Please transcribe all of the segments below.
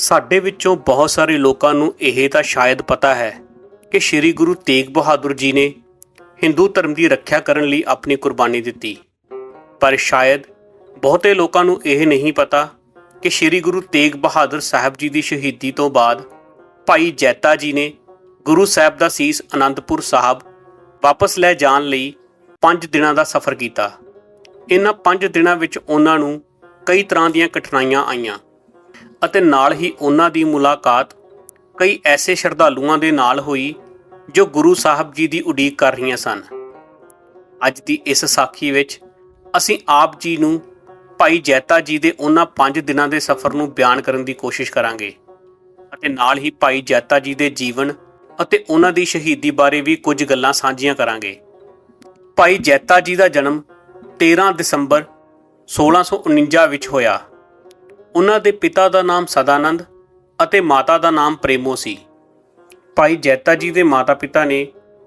ਸਾਡੇ ਵਿੱਚੋਂ ਬਹੁਤ ਸਾਰੇ ਲੋਕਾਂ ਨੂੰ ਇਹ ਤਾਂ ਸ਼ਾਇਦ ਪਤਾ ਹੈ ਕਿ ਸ੍ਰੀ ਗੁਰੂ ਤੇਗ ਬਹਾਦਰ ਜੀ ਨੇ ਹਿੰਦੂ ਧਰਮ ਦੀ ਰੱਖਿਆ ਕਰਨ ਲਈ ਆਪਣੀ ਕੁਰਬਾਨੀ ਦਿੱਤੀ। ਪਰ ਸ਼ਾਇਦ ਬਹੁਤੇ ਲੋਕਾਂ ਨੂੰ ਇਹ ਨਹੀਂ ਪਤਾ ਕਿ ਸ੍ਰੀ ਗੁਰੂ ਤੇਗ ਬਹਾਦਰ ਸਾਹਿਬ ਜੀ ਦੀ ਸ਼ਹੀਦੀ ਤੋਂ ਬਾਅਦ ਭਾਈ ਜੈਤਾ ਜੀ ਨੇ ਗੁਰੂ ਸਾਹਿਬ ਦਾ ਸੀਸ ਅਨੰਦਪੁਰ ਸਾਹਿਬ ਵਾਪਸ ਲੈ ਜਾਣ ਲਈ 5 ਦਿਨਾਂ ਦਾ ਸਫ਼ਰ ਕੀਤਾ। ਇਹਨਾਂ 5 ਦਿਨਾਂ ਵਿੱਚ ਉਹਨਾਂ ਨੂੰ ਕਈ ਤਰ੍ਹਾਂ ਦੀਆਂ ਕਠਿਨਾਈਆਂ ਆਈਆਂ। ਅਤੇ ਨਾਲ ਹੀ ਉਹਨਾਂ ਦੀ ਮੁਲਾਕਾਤ ਕਈ ਐਸੇ ਸ਼ਰਧਾਲੂਆਂ ਦੇ ਨਾਲ ਹੋਈ ਜੋ ਗੁਰੂ ਸਾਹਿਬ ਜੀ ਦੀ ਉਡੀਕ ਕਰ ਰਹੀਆਂ ਸਨ। ਅੱਜ ਦੀ ਇਸ ਸਾਖੀ ਵਿੱਚ ਅਸੀਂ ਆਪ ਜੀ ਨੂੰ ਭਾਈ ਜੈਤਾ ਜੀ ਦੇ ਉਹਨਾਂ 5 ਦਿਨਾਂ ਦੇ ਸਫ਼ਰ ਨੂੰ ਬਿਆਨ ਕਰਨ ਦੀ ਕੋਸ਼ਿਸ਼ ਕਰਾਂਗੇ ਅਤੇ ਨਾਲ ਹੀ ਭਾਈ ਜੈਤਾ ਜੀ ਦੇ ਜੀਵਨ ਅਤੇ ਉਹਨਾਂ ਦੀ ਸ਼ਹੀਦੀ ਬਾਰੇ ਵੀ ਕੁਝ ਗੱਲਾਂ ਸਾਂਝੀਆਂ ਕਰਾਂਗੇ। ਭਾਈ ਜੈਤਾ ਜੀ ਦਾ ਜਨਮ 13 ਦਸੰਬਰ 1649 ਵਿੱਚ ਹੋਇਆ। ਉਹਨਾਂ ਦੇ ਪਿਤਾ ਦਾ ਨਾਮ ਸਦਾਨੰਦ ਅਤੇ ਮਾਤਾ ਦਾ ਨਾਮ ਪ੍ਰੇਮੋ ਸੀ। ਭਾਈ ਜੈਤਾ ਜੀ ਦੇ ਮਾਤਾ-ਪਿਤਾ ਨੇ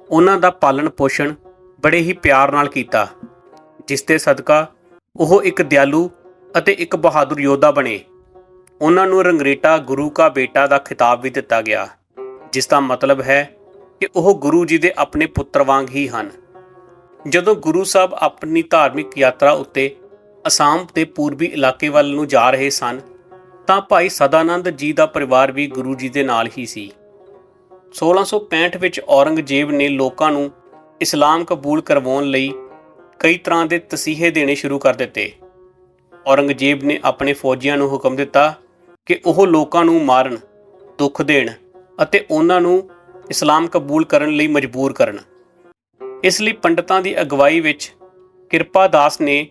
ਉਹਨਾਂ ਦਾ ਪਾਲਣ ਪੋਸ਼ਣ ਬੜੇ ਹੀ ਪਿਆਰ ਨਾਲ ਕੀਤਾ, ਜਿਸ ਦੇ ਸਦਕਾ ਉਹ ਇੱਕ ਦਿਆਲੂ ਅਤੇ ਇੱਕ ਬਹਾਦਰ ਯੋਧਾ ਬਣੇ। ਉਹਨਾਂ ਨੂੰ ਰੰਗਰੇਟਾ ਗੁਰੂ ਕਾ ਬੇਟਾ ਦਾ ਖਿਤਾਬ ਵੀ ਦਿੱਤਾ ਗਿਆ, ਜਿਸ ਦਾ ਮਤਲਬ ਹੈ ਕਿ ਉਹ ਗੁਰੂ ਜੀ ਦੇ ਆਪਣੇ ਪੁੱਤਰ ਵਾਂਗ ਹੀ ਹਨ। ਜਦੋਂ ਗੁਰੂ ਸਾਹਿਬ ਆਪਣੀ ਧਾਰਮਿਕ ਯਾਤਰਾ ਉੱਤੇ ਅਸਾਮ ਦੇ ਪੂਰਬੀ ਇਲਾਕੇ ਵੱਲ ਨੂੰ ਜਾ ਰਹੇ ਸਨ, ਤਾਂ ਭਾਈ ਸਦਾਨੰਦ ਜੀ ਦਾ ਪਰਿਵਾਰ ਵੀ ਗੁਰੂ ਜੀ ਦੇ ਨਾਲ ਹੀ ਸੀ। 1665 ਵਿੱਚ ਔਰੰਗਜ਼ੇਬ ਨੇ ਲੋਕਾਂ ਨੂੰ ਇਸਲਾਮ ਕਬੂਲ ਕਰਵਾਉਣ ਲਈ ਕਈ ਤਰ੍ਹਾਂ ਦੇ ਤਸੀਹੇ ਦੇਣੇ ਸ਼ੁਰੂ ਕਰ ਦਿੱਤੇ। ਔਰੰਗਜ਼ੇਬ ਨੇ ਆਪਣੇ ਫੌਜੀਆਂ ਨੂੰ ਹੁਕਮ ਦਿੱਤਾ ਕਿ ਉਹ ਲੋਕਾਂ ਨੂੰ ਮਾਰਨ, ਦੁੱਖ ਦੇਣ ਅਤੇ ਉਹਨਾਂ ਨੂੰ ਇਸਲਾਮ ਕਬੂਲ ਕਰਨ ਲਈ ਮਜਬੂਰ ਕਰਨ। ਇਸ ਲਈ ਪੰਡਤਾਂ ਦੀ ਅਗਵਾਈ ਵਿੱਚ ਕਿਰਪਾ ਦਾਸ ਨੇ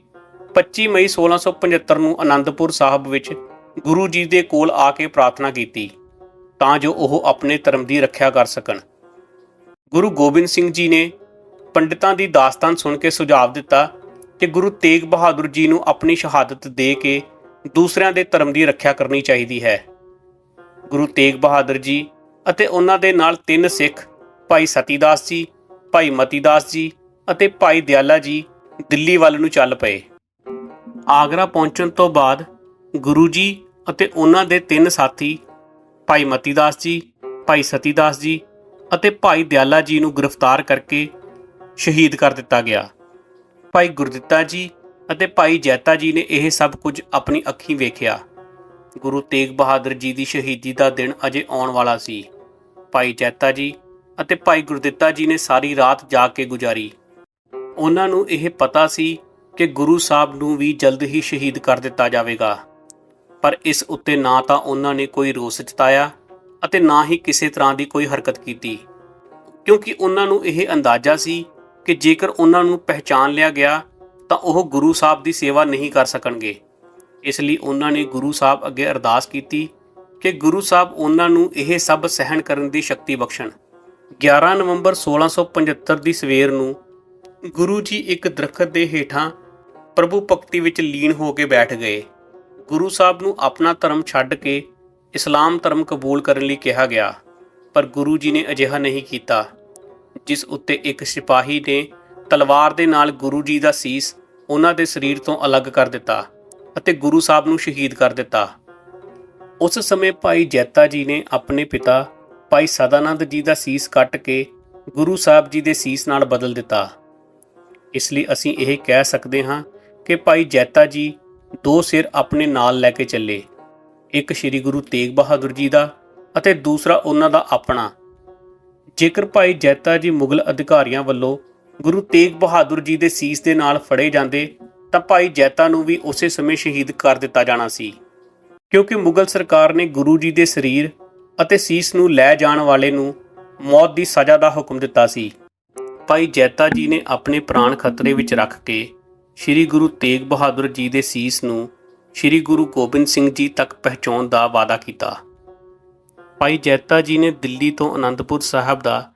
25 ਮਈ 1675 ਨੂੰ ਆਨੰਦਪੁਰ ਸਾਹਿਬ ਵਿੱਚ ਗੁਰੂ ਜੀ ਦੇ ਕੋਲ ਆ ਕੇ ਪ੍ਰਾਰਥਨਾ ਕੀਤੀ ਤਾਂ ਜੋ ਉਹ ਆਪਣੇ ਧਰਮ ਦੀ ਰੱਖਿਆ ਕਰ ਸਕਣ। ਗੁਰੂ ਗੋਬਿੰਦ ਸਿੰਘ ਜੀ ਨੇ ਪੰਡਤਾਂ ਦੀ ਦਾਸਤਾਨ ਸੁਣ ਕੇ ਸੁਝਾਅ ਦਿੱਤਾ ਕਿ ਗੁਰੂ ਤੇਗ ਬਹਾਦਰ ਜੀ ਨੂੰ ਆਪਣੀ ਸ਼ਹਾਦਤ ਦੇ ਕੇ ਦੂਸਰਿਆਂ ਦੇ ਧਰਮ ਦੀ ਰੱਖਿਆ ਕਰਨੀ ਚਾਹੀਦੀ ਹੈ। ਗੁਰੂ ਤੇਗ ਬਹਾਦਰ ਜੀ ਅਤੇ ਉਹਨਾਂ ਦੇ ਨਾਲ ਤਿੰਨ ਸਿੱਖ, ਭਾਈ ਸਤੀਦਾਸ ਜੀ, ਭਾਈ ਮਤੀਦਾਸ ਜੀ ਅਤੇ ਭਾਈ ਦਿਆਲਾ ਜੀ ਦਿੱਲੀ ਵੱਲ ਨੂੰ ਚੱਲ ਪਏ। ਆਗਰਾ ਪਹੁੰਚਣ ਤੋਂ ਬਾਅਦ ਗੁਰੂ ਜੀ ਅਤੇ ਉਹਨਾਂ ਦੇ ਤਿੰਨ ਸਾਥੀ, ਭਾਈ ਮਤੀਦਾਸ ਜੀ, ਭਾਈ ਸਤੀਦਾਸ ਜੀ ਅਤੇ ਭਾਈ ਦਿਆਲਾ ਜੀ ਨੂੰ ਗ੍ਰਿਫਤਾਰ ਕਰਕੇ ਸ਼ਹੀਦ ਕਰ ਦਿੱਤਾ ਗਿਆ। ਭਾਈ ਗੁਰਦਿੱਤਾ ਜੀ ਅਤੇ ਭਾਈ ਜੈਤਾ ਜੀ ਨੇ ਇਹ ਸਭ ਕੁਝ ਆਪਣੀ ਅੱਖੀਂ ਵੇਖਿਆ। ਗੁਰੂ ਤੇਗ ਬਹਾਦਰ ਜੀ ਦੀ ਸ਼ਹੀਦੀ ਦਾ ਦਿਨ ਅਜੇ ਆਉਣ ਵਾਲਾ ਸੀ। ਭਾਈ ਜੈਤਾ ਜੀ ਅਤੇ ਭਾਈ ਗੁਰਦਿੱਤਾ ਜੀ ਨੇ ਸਾਰੀ ਰਾਤ ਜਾ ਕੇ ਗੁਜ਼ਾਰੀ। ਉਹਨਾਂ ਨੂੰ ਇਹ ਪਤਾ ਸੀ ਕਿ ਗੁਰੂ ਸਾਹਿਬ ਨੂੰ ਵੀ ਜਲਦ ਹੀ ਸ਼ਹੀਦ ਕਰ ਦਿੱਤਾ ਜਾਵੇਗਾ। ਪਰ ਇਸ ਉੱਤੇ ਨਾ ਤਾਂ ਉਹਨਾਂ ਨੇ ਕੋਈ ਰੋਸ ਜਤਾਇਆ ਅਤੇ ਨਾ ਹੀ ਕਿਸੇ ਤਰ੍ਹਾਂ ਦੀ ਕੋਈ ਹਰਕਤ ਕੀਤੀ। ਕਿਉਂਕਿ ਉਹਨਾਂ ਨੂੰ ਇਹ ਅੰਦਾਜ਼ਾ ਸੀ ਕਿ ਜੇਕਰ ਉਹਨਾਂ ਨੂੰ ਪਹਿਚਾਨ ਲਿਆ ਗਿਆ, ਤਾਂ ਉਹ ਗੁਰੂ ਸਾਹਿਬ ਦੀ ਸੇਵਾ ਨਹੀਂ ਕਰ ਸਕਣਗੇ। ਇਸ ਲਈ ਉਹਨਾਂ ਨੇ ਗੁਰੂ ਸਾਹਿਬ ਅੱਗੇ ਅਰਦਾਸ ਕੀਤੀ ਕਿ ਗੁਰੂ ਸਾਹਿਬ ਉਹਨਾਂ ਨੂੰ ਇਹ ਸਭ ਸਹਿਣ ਕਰਨ ਦੀ ਸ਼ਕਤੀ ਬਖਸ਼ਣ। 11 ਨਵੰਬਰ 1675 ਦੀ ਸਵੇਰ ਨੂੰ ਗੁਰੂ ਜੀ ਇੱਕ ਦਰਖਤ ਦੇ ਹੇਠਾਂ ਪ੍ਰਭੂ ਭਗਤੀ ਵਿੱਚ ਲੀਨ ਹੋ ਕੇ ਬੈਠ ਗਏ। ਗੁਰੂ ਸਾਹਿਬ ਨੂੰ ਆਪਣਾ ਧਰਮ ਛੱਡ ਕੇ ਇਸਲਾਮ ਧਰਮ ਕਬੂਲ ਕਰਨ ਲਈ ਕਿਹਾ ਗਿਆ, ਪਰ ਗੁਰੂ ਜੀ ਨੇ ਅਜਿਹਾ ਨਹੀਂ ਕੀਤਾ, ਜਿਸ ਉੱਤੇ ਇੱਕ ਸਿਪਾਹੀ ਨੇ ਤਲਵਾਰ ਦੇ ਨਾਲ ਗੁਰੂ ਜੀ ਦਾ ਸੀਸ ਉਹਨਾਂ ਦੇ ਸਰੀਰ ਤੋਂ ਅਲੱਗ ਕਰ ਦਿੱਤਾ ਅਤੇ ਗੁਰੂ ਸਾਹਿਬ ਨੂੰ ਸ਼ਹੀਦ ਕਰ ਦਿੱਤਾ। ਉਸ ਸਮੇਂ ਭਾਈ ਜੈਤਾ ਜੀ ਨੇ ਆਪਣੇ ਪਿਤਾ ਭਾਈ ਸਦਾਨੰਦ ਜੀ ਦਾ ਸੀਸ ਕੱਟ ਕੇ ਗੁਰੂ ਸਾਹਿਬ ਜੀ ਦੇ ਸੀਸ ਨਾਲ ਬਦਲ ਦਿੱਤਾ। ਇਸ ਲਈ ਅਸੀਂ ਇਹ ਕਹਿ ਸਕਦੇ ਹਾਂ ਕਿ ਭਾਈ ਜੈਤਾ ਜੀ ਦੋ ਸਿਰ ਆਪਣੇ ਨਾਲ ਲੈ ਕੇ ਚੱਲੇ। ਇੱਕ ਸ੍ਰੀ ਗੁਰੂ ਤੇਗ ਬਹਾਦਰ ਜੀ ਦਾ ਅਤੇ ਦੂਸਰਾ ਉਹਨਾਂ ਦਾ ਆਪਣਾ। ਜੇਕਰ ਭਾਈ ਜੈਤਾ ਜੀ ਮੁਗਲ ਅਧਿਕਾਰੀਆਂ ਵੱਲੋਂ ਗੁਰੂ ਤੇਗ ਬਹਾਦਰ ਜੀ ਦੇ ਸੀਸ ਦੇ ਨਾਲ ਫੜੇ ਜਾਂਦੇ, ਤਾਂ ਭਾਈ ਜੈਤਾ ਨੂੰ ਵੀ ਉਸੇ ਸਮੇਂ ਸ਼ਹੀਦ ਕਰ ਦਿੱਤਾ ਜਾਣਾ ਸੀ। ਕਿਉਂਕਿ ਮੁਗਲ ਸਰਕਾਰ ਨੇ ਗੁਰੂ ਜੀ ਦੇ ਸਰੀਰ ਅਤੇ ਸੀਸ ਨੂੰ ਲੈ ਜਾਣ ਵਾਲੇ ਨੂੰ ਮੌਤ ਦੀ ਸਜ਼ਾ ਦਾ ਹੁਕਮ ਦਿੱਤਾ ਸੀ। ਭਾਈ ਜੈਤਾ ਜੀ ਨੇ ਆਪਣੇ ਪ੍ਰਾਣ ਖਤਰੇ ਵਿੱਚ ਰੱਖ ਕੇ ਸ੍ਰੀ ਗੁਰੂ ਤੇਗ ਬਹਾਦਰ ਜੀ ਦੇ ਸੀਸ ਨੂੰ ਸ੍ਰੀ ਗੁਰੂ ਗੋਬਿੰਦ ਸਿੰਘ ਜੀ ਤੱਕ ਪਹੁੰਚਾਉਣ ਦਾ ਵਾਅਦਾ ਕੀਤਾ। ਭਾਈ ਜੈਤਾ ਜੀ ਨੇ ਦਿੱਲੀ ਤੋਂ ਅਨੰਦਪੁਰ ਸਾਹਿਬ ਦਾ